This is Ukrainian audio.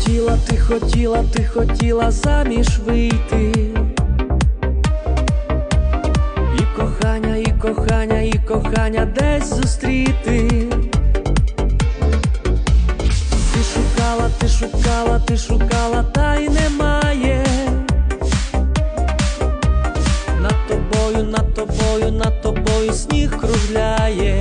хотіла, ти хотіла, ти хотіла заміж вийти. І кохання, і кохання, і кохання десь зустріти. Ти шукала, ти шукала, ти шукала, та й немає. Над тобою, над тобою, над тобою сніг кружляє.